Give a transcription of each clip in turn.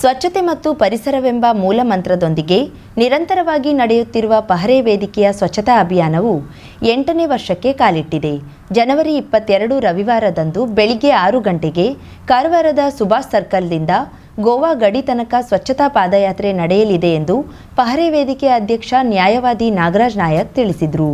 ಸ್ವಚ್ಛತೆ ಮತ್ತು ಪರಿಸರವೆಂಬ ಮೂಲ ಮಂತ್ರದೊಂದಿಗೆ ನಿರಂತರವಾಗಿ ನಡೆಯುತ್ತಿರುವ ಪಹರೆ ವೇದಿಕೆಯ ಸ್ವಚ್ಛತಾ ಅಭಿಯಾನವು ಎಂಟನೇ ವರ್ಷಕ್ಕೆ ಕಾಲಿಟ್ಟಿದೆ. ಜನವರಿ ಇಪ್ಪತ್ತೆರಡು ರವಿವಾರದಂದು ಬೆಳಿಗ್ಗೆ ಆರು ಗಂಟೆಗೆ ಕಾರವಾರದ ಸುಭಾಷ್ ಸರ್ಕಲ್ನಿಂದ ಗೋವಾ ಗಡಿ ತನಕ ಸ್ವಚ್ಛತಾ ಪಾದಯಾತ್ರೆ ನಡೆಯಲಿದೆ ಎಂದು ಪಹರೆ ವೇದಿಕೆ ಅಧ್ಯಕ್ಷ ನ್ಯಾಯವಾದಿ ನಾಗರಾಜ್ ನಾಯಕ್ ತಿಳಿಸಿದರು.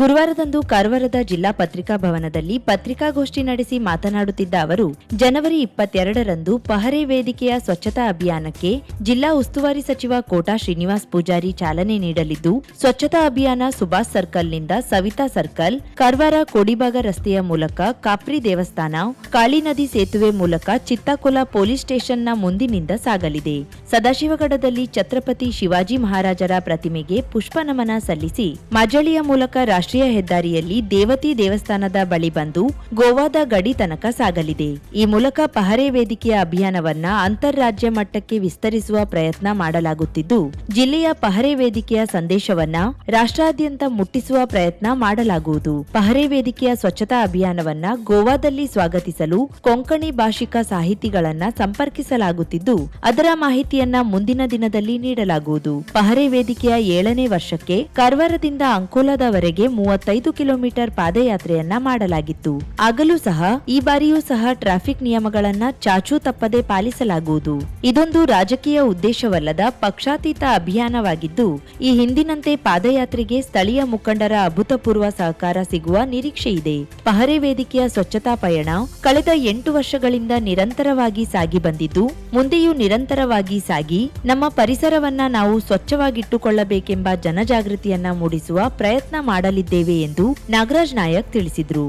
ಗುರುವಾರದಂದು ಕಾರವಾರದ ಜಿಲ್ಲಾ ಪತ್ರಿಕಾ ಭವನದಲ್ಲಿ ಪತ್ರಿಕಾಗೋಷ್ಠಿ ನಡೆಸಿ ಮಾತನಾಡುತ್ತಿದ್ದ ಅವರು, ಜನವರಿ ಇಪ್ಪತ್ತೆರಡರಂದು ಪಹರೆ ವೇದಿಕೆಯ ಸ್ವಚ್ಛತಾ ಅಭಿಯಾನಕ್ಕೆ ಜಿಲ್ಲಾ ಉಸ್ತುವಾರಿ ಸಚಿವ ಕೋಟಾ ಶ್ರೀನಿವಾಸ್ ಪೂಜಾರಿ ಚಾಲನೆ ನೀಡಲಿದ್ದು, ಸ್ವಚ್ಛತಾ ಅಭಿಯಾನ ಸುಭಾಷ್ ಸರ್ಕಲ್ನಿಂದ ಸವಿತಾ ಸರ್ಕಲ್, ಕಾರವಾರ ಕೋಡಿಬಾಗ ರಸ್ತೆಯ ಮೂಲಕ ಕಾಪ್ರಿ ದೇವಸ್ಥಾನ, ಕಾಳಿ ನದಿ ಸೇತುವೆ ಮೂಲಕ ಚಿತ್ತಾಕೊಲ ಪೊಲೀಸ್ ಸ್ಟೇಷನ್ನ ಮುಂದಿನಿಂದ ಸಾಗಲಿದೆ. ಸದಾಶಿವಗಡದಲ್ಲಿ ಛತ್ರಪತಿ ಶಿವಾಜಿ ಮಹಾರಾಜರ ಪ್ರತಿಮೆಗೆ ಪುಷ್ಪ ನಮನ ಸಲ್ಲಿಸಿ, ಮಜಳಿಯ ಮೂಲಕ ರಾಷ್ಟ್ರೀಯ ಹೆದ್ದಾರಿಯಲ್ಲಿ ದೇವತಿ ದೇವಸ್ಥಾನದ ಬಳಿ ಬಂದು ಗೋವಾದ ಗಡಿ ತನಕ ಸಾಗಲಿದೆ. ಈ ಮೂಲಕ ಪಹರೆ ವೇದಿಕೆಯ ಅಭಿಯಾನವನ್ನ ಅಂತಾರಾಜ್ಯ ಮಟ್ಟಕ್ಕೆ ವಿಸ್ತರಿಸುವ ಪ್ರಯತ್ನ ಮಾಡಲಾಗುತ್ತಿದ್ದು, ಜಿಲ್ಲೆಯ ಪಹರೆ ವೇದಿಕೆಯ ಸಂದೇಶವನ್ನ ರಾಷ್ಟ್ರಾದ್ಯಂತ ಮುಟ್ಟಿಸುವ ಪ್ರಯತ್ನ ಮಾಡಲಾಗುವುದು. ಪಹರೆ ವೇದಿಕೆಯ ಸ್ವಚ್ಛತಾ ಅಭಿಯಾನವನ್ನ ಗೋವಾದಲ್ಲಿ ಸ್ವಾಗತಿಸಲು ಕೊಂಕಣಿ ಭಾಷಿಕ ಸಾಹಿತಿಗಳನ್ನ ಸಂಪರ್ಕಿಸಲಾಗುತ್ತಿದ್ದು, ಅದರ ಮಾಹಿತಿಯನ್ನ ಮುಂದಿನ ದಿನದಲ್ಲಿ ನೀಡಲಾಗುವುದು. ಪಹರೆ ವೇದಿಕೆಯ ಏಳನೇ ವರ್ಷಕ್ಕೆ ಕಾರವಾರದಿಂದ ಅಂಕೋಲಾದವರೆಗೆ ಮೂವತ್ತೈದು ಕಿಲೋಮೀಟರ್ ಪಾದಯಾತ್ರೆಯನ್ನ ಮಾಡಲಾಗಿತ್ತು. ಆಗಲೂ ಸಹ ಈ ಬಾರಿಯೂ ಸಹ ಟ್ರಾಫಿಕ್ ನಿಯಮಗಳನ್ನ ಚಾಚೂ ತಪ್ಪದೆ ಪಾಲಿಸಲಾಗುವುದು. ಇದೊಂದು ರಾಜಕೀಯ ಉದ್ದೇಶವಲ್ಲದ ಪಕ್ಷಾತೀತ ಅಭಿಯಾನವಾಗಿದ್ದು, ಈ ಹಿಂದಿನಂತೆ ಪಾದಯಾತ್ರೆಗೆ ಸ್ಥಳೀಯ ಮುಖಂಡರ ಅಭೂತಪೂರ್ವ ಸಹಕಾರ ಸಿಗುವ ನಿರೀಕ್ಷೆ ಇದೆ. ಪಹರೆ ವೇದಿಕೆಯ ಸ್ವಚ್ಛತಾ ಪಯಣ ಕಳೆದ ಎಂಟು ವರ್ಷಗಳಿಂದ ನಿರಂತರವಾಗಿ ಸಾಗಿ ಬಂದಿದ್ದು, ಮುಂದೆಯೂ ನಿರಂತರವಾಗಿ ಸಾಗಿ ನಮ್ಮ ಪರಿಸರವನ್ನ ನಾವು ಸ್ವಚ್ಛವಾಗಿಟ್ಟುಕೊಳ್ಳಬೇಕೆಂಬ ಜನಜಾಗೃತಿಯನ್ನ ಮೂಡಿಸುವ ಪ್ರಯತ್ನ ಮಾಡಲಿದ್ದೇವೆ ಎಂದು ನಾಗರಾಜ್ ನಾಯಕ್ ತಿಳಿಸಿದರು.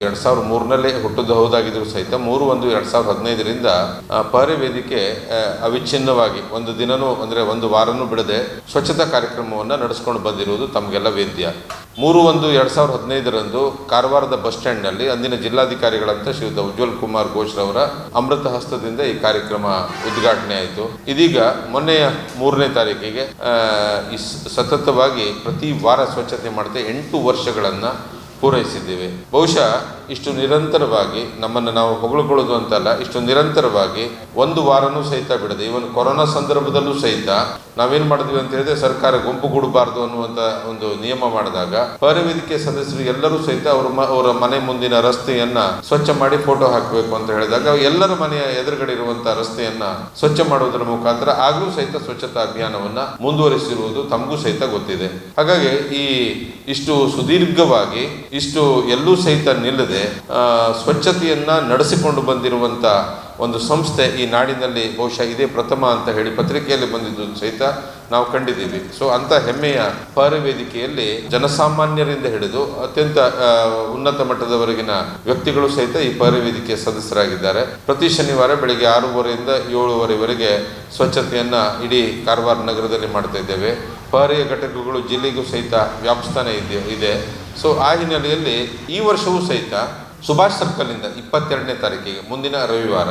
ಎರಡ್ ಸಾವಿರದ ಮೂರನಲ್ಲೇ ಹುಟ್ಟಿದ್ದು ಹೌದಾಗಿದ್ರು ಸಹಿತ ಮೂರು ಒಂದು ಎರಡ್ ಸಾವಿರದ ಹದಿನೈದರಿಂದ ಆ, ಪಹರೆ ವೇದಿಕೆ ಅವಿಚ್ಛಿನ್ನವಾಗಿ ಒಂದು ದಿನನೂ ಅಂದ್ರೆ ಒಂದು ವಾರನೂ ಬಿಡದೆ ಸ್ವಚ್ಛತಾ ಕಾರ್ಯಕ್ರಮವನ್ನು ನಡೆಸ್ಕೊಂಡು ಬಂದಿರುವುದು ತಮಗೆಲ್ಲ ವೇದ್ಯ. ಮೂರು ಒಂದು ಎರಡು ಸಾವಿರದ ಹದಿನೈದರಂದು ಕಾರವಾರದ ಬಸ್ ಸ್ಟ್ಯಾಂಡ್ನಲ್ಲಿ ಅಂದಿನ ಜಿಲ್ಲಾಧಿಕಾರಿಗಳಂತ ಶ್ರೀಯುತ ಉಜ್ವಲ್ ಕುಮಾರ್ ಘೋಷ್ರವರ ಅಮೃತ ಹಸ್ತದಿಂದ ಈ ಕಾರ್ಯಕ್ರಮ ಉದ್ಘಾಟನೆ ಆಯಿತು. ಇದೀಗ ಮೊನ್ನೆಯ ಮೂರನೇ ತಾರೀಕಿಗೆ ಸತತವಾಗಿ ಪ್ರತಿ ವಾರ ಸ್ವಚ್ಛತೆ ಮಾಡುತ್ತೆ ಎಂಟು ವರ್ಷಗಳನ್ನು ಪೂರೈಸಿದ್ದೇವೆ. ಬಹುಶಃ ಇಷ್ಟು ನಿರಂತರವಾಗಿ ನಮ್ಮನ್ನು ನಾವು ಹೊಗಳ್ಕೊಳ್ಳೋದು ಅಂತಲ್ಲ, ಇಷ್ಟು ನಿರಂತರವಾಗಿ ಒಂದು ವಾರನೂ ಸಹಿತ ಬಿಡದೆ ಇವನ್ ಕೊರೋನಾ ಸಂದರ್ಭದಲ್ಲೂ ಸಹಿತ ನಾವೇನು ಮಾಡಿದ್ವಿ ಅಂತ ಹೇಳಿದ್ರೆ ಸರ್ಕಾರ ಗುಂಪುಗೂಡಬಾರ್ದು ಅನ್ನುವಂತ ಒಂದು ನಿಯಮ ಮಾಡಿದಾಗ ಪರಿವೇದಿಕೆ ಸದಸ್ಯರು ಎಲ್ಲರೂ ಸಹಿತ ಅವರ ಅವರ ಮನೆ ಮುಂದಿನ ರಸ್ತೆಯನ್ನ ಸ್ವಚ್ಛ ಮಾಡಿ ಫೋಟೋ ಹಾಕಬೇಕು ಅಂತ ಹೇಳಿದಾಗ ಎಲ್ಲರ ಮನೆಯ ಎದುರುಗಡೆ ಇರುವಂತಹ ರಸ್ತೆಯನ್ನ ಸ್ವಚ್ಛ ಮಾಡುವುದರ ಮುಖಾಂತರ ಆಗಲೂ ಸಹಿತ ಸ್ವಚ್ಛತಾ ಅಭಿಯಾನವನ್ನ ಮುಂದುವರಿಸಿರುವುದು ತಮಗೂ ಸಹಿತ ಗೊತ್ತಿದೆ. ಹಾಗಾಗಿ ಈ ಇಷ್ಟು ಸುದೀರ್ಘವಾಗಿ ಇಷ್ಟು ಎಲ್ಲೂ ಸಹಿತ ನಿಲ್ಲದೆ ಸ್ವಚ್ಛತೆಯನ್ನು ನಡೆಸಿಕೊಂಡು ಬಂದಿರುವಂಥ ಒಂದು ಸಂಸ್ಥೆ ಈ ನಾಡಿನಲ್ಲಿ ಬಹುಶಃ ಇದೇ ಪ್ರಥಮ ಅಂತ ಹೇಳಿ ಪತ್ರಿಕೆಯಲ್ಲಿ ಬಂದಿದ್ದು ಸಹಿತ ನಾವು ಕಂಡಿದ್ದೀವಿ. ಸೊ ಅಂಥ ಹೆಮ್ಮೆಯ ಪರವೇದಿಕೆಯಲ್ಲಿ ಜನಸಾಮಾನ್ಯರಿಂದ ಹಿಡಿದು ಅತ್ಯಂತ ಉನ್ನತ ಮಟ್ಟದವರೆಗಿನ ವ್ಯಕ್ತಿಗಳು ಸಹಿತ ಈ ಪರವೇದಿಕೆಯ ಸದಸ್ಯರಾಗಿದ್ದಾರೆ. ಪ್ರತಿ ಶನಿವಾರ ಬೆಳಿಗ್ಗೆ ಆರೂವರೆಯಿಂದ ಏಳುವರೆವರೆಗೆ ಸ್ವಚ್ಛತೆಯನ್ನು ಇಡೀ ಕಾರವಾರ ನಗರದಲ್ಲಿ ಮಾಡ್ತಾ ಇದ್ದೇವೆ. ಪರಿಯ ಘಟಕಗಳು ಜಿಲ್ಲೆಗೂ ಸಹಿತ ವ್ಯಾಪಿಸ್ತಾನೆ ಇದೆ ಇದೆ. ಸೊ ಆ ಹಿನ್ನೆಲೆಯಲ್ಲಿ ಈ ವರ್ಷವೂ ಸಹಿತ ಸುಭಾಷ್ ಸರ್ಕಲ್ನಿಂದ ಇಪ್ಪತ್ತೆರಡನೇ ತಾರೀಕಿಗೆ, ಮುಂದಿನ ರವಿವಾರ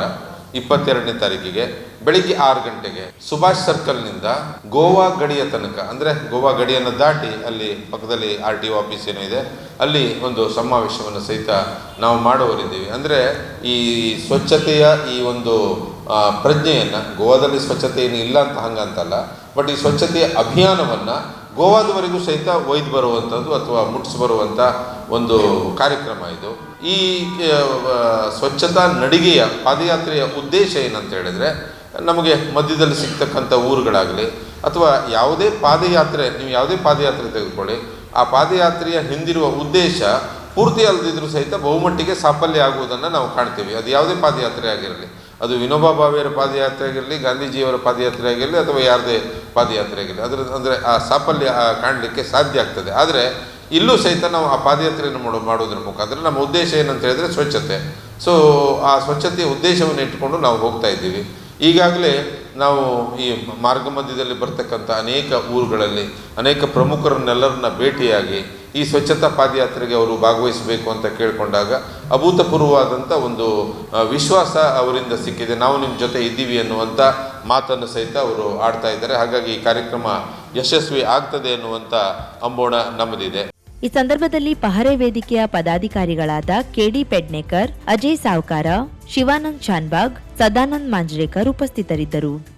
ಇಪ್ಪತ್ತೆರಡನೇ ತಾರೀಕಿಗೆ, ಬೆಳಿಗ್ಗೆ ಆರು ಗಂಟೆಗೆ ಸುಭಾಷ್ ಸರ್ಕಲ್ನಿಂದ ಗೋವಾ ಗಡಿಯ ತನಕ, ಅಂದರೆ ಗೋವಾ ಗಡಿಯನ್ನು ದಾಟಿ ಅಲ್ಲಿ ಪಕ್ಕದಲ್ಲಿ ಆರ್ ಟಿ ಒ ಆಫೀಸ್ ಏನೋ ಇದೆ, ಅಲ್ಲಿ ಒಂದು ಸಮಾವೇಶವನ್ನು ಸಹಿತ ನಾವು ಮಾಡುವರಿದ್ದೀವಿ ಅಂದರೆ ಈ ಸ್ವಚ್ಛತೆಯ ಈ ಒಂದು ಪ್ರಜ್ಞೆಯನ್ನು, ಗೋವಾದಲ್ಲಿ ಸ್ವಚ್ಛತೆ ಏನು ಇಲ್ಲ ಅಂತ ಹಂಗಂತಲ್ಲ, ಬಟ್ ಈ ಸ್ವಚ್ಛತೆಯ ಅಭಿಯಾನವನ್ನು ಗೋವಾದವರೆಗೂ ಸಹಿತ ಒಯ್ದು ಬರುವಂಥದ್ದು ಅಥವಾ ಮುಟ್ಟಿಸಿ ಬರುವಂಥ ಒಂದು ಕಾರ್ಯಕ್ರಮ ಇದು. ಈ ಸ್ವಚ್ಛತಾ ನಡಿಗೆಯ ಪಾದಯಾತ್ರೆಯ ಉದ್ದೇಶ ಏನಂತ ಹೇಳಿದರೆ, ನಮಗೆ ಮಧ್ಯದಲ್ಲಿ ಸಿಗ್ತಕ್ಕಂಥ ಊರುಗಳಾಗಲಿ ಅಥವಾ ಯಾವುದೇ ಪಾದಯಾತ್ರೆ, ನೀವು ಯಾವುದೇ ಪಾದಯಾತ್ರೆ ತೆಗೆದುಕೊಳ್ಳಿ, ಆ ಪಾದಯಾತ್ರೆಯ ಹಿಂದಿರುವ ಉದ್ದೇಶ ಪೂರ್ತಿ ಅಲ್ಲದಿದ್ದರೂ ಸಹಿತ ಬಹುಮಟ್ಟಿಗೆ ಸಾಫಲ್ಯ ಆಗುವುದನ್ನು ನಾವು ಕಾಣ್ತೀವಿ. ಅದು ಯಾವುದೇ ಪಾದಯಾತ್ರೆ ಆಗಿರಲಿ, ಅದು ವಿನೋಬಾ ಭಾವೆಯವರ ಪಾದಯಾತ್ರೆ ಆಗಿರಲಿ, ಗಾಂಧೀಜಿಯವರ ಪಾದಯಾತ್ರೆ ಆಗಿರಲಿ ಅಥವಾ ಯಾರದೇ ಪಾದಯಾತ್ರೆ ಆಗಿರಲಿ ಅದರ ಅಂದರೆ ಆ ಸಾಫಲ್ಯ ಕಾಣಲಿಕ್ಕೆ ಸಾಧ್ಯ ಆಗ್ತದೆ. ಆದರೆ ಇಲ್ಲೂ ಸಹಿತ ನಾವು ಆ ಪಾದಯಾತ್ರೆಯನ್ನು ಮಾಡೋ ಮಾಡೋದ್ರ ಮುಖಾಂತರ ನಮ್ಮ ಉದ್ದೇಶ ಏನಂತ ಹೇಳಿದ್ರೆ ಸ್ವಚ್ಛತೆ. ಸೊ ಆ ಸ್ವಚ್ಛತೆಯ ಉದ್ದೇಶವನ್ನು ಇಟ್ಟುಕೊಂಡು ನಾವು ಹೋಗ್ತಾ ಇದ್ದೀವಿ. ಈಗಾಗಲೇ ನಾವು ಈ ಮಾರ್ಗ ಮಧ್ಯದಲ್ಲಿ ಬರ್ತಕ್ಕಂಥ ಅನೇಕ ಊರುಗಳಲ್ಲಿ ಅನೇಕ ಪ್ರಮುಖರನ್ನೆಲ್ಲರನ್ನ ಭೇಟಿಯಾಗಿ ಈ ಸ್ವಚ್ಛತಾ ಪಾದಯಾತ್ರೆಗೆ ಅವರು ಭಾಗವಹಿಸಬೇಕು ಅಂತ ಕೇಳಿಕೊಂಡಾಗ ಅಭೂತಪೂರ್ವವಾದಂಥ ಒಂದು ವಿಶ್ವಾಸ ಅವರಿಂದ ಸಿಕ್ಕಿದೆ. ನಾವು ನಿಮ್ಮ ಜೊತೆ ಇದ್ದೀವಿ ಅನ್ನುವಂಥ ಮಾತನ್ನು ಸಹಿತ ಅವರು ಆಡ್ತಾ ಇದ್ದಾರೆ. ಹಾಗಾಗಿ ಈ ಕಾರ್ಯಕ್ರಮ ಯಶಸ್ವಿ ಆಗ್ತದೆ ಅನ್ನುವಂಥ ಅಂಬೋಣ ನಮ್ಮದಿದೆ. ಈ ಸಂದರ್ಭದಲ್ಲಿ ಪಹರೆ ವೇದಿಕೆಯ ಪದಾಧಿಕಾರಿಗಳಾದ ಕೆಡಿ ಪೆಡ್ನೇಕರ್, ಅಜಯ್ ಸಾವ್ಕಾರ, ಶಿವಾನಂದ್ ಚಾನ್ಬಾಗ್, ಸದಾನಂದ್ ಮಾಂಜ್ರೇಕರ್ ಉಪಸ್ಥಿತರಿದ್ದರು.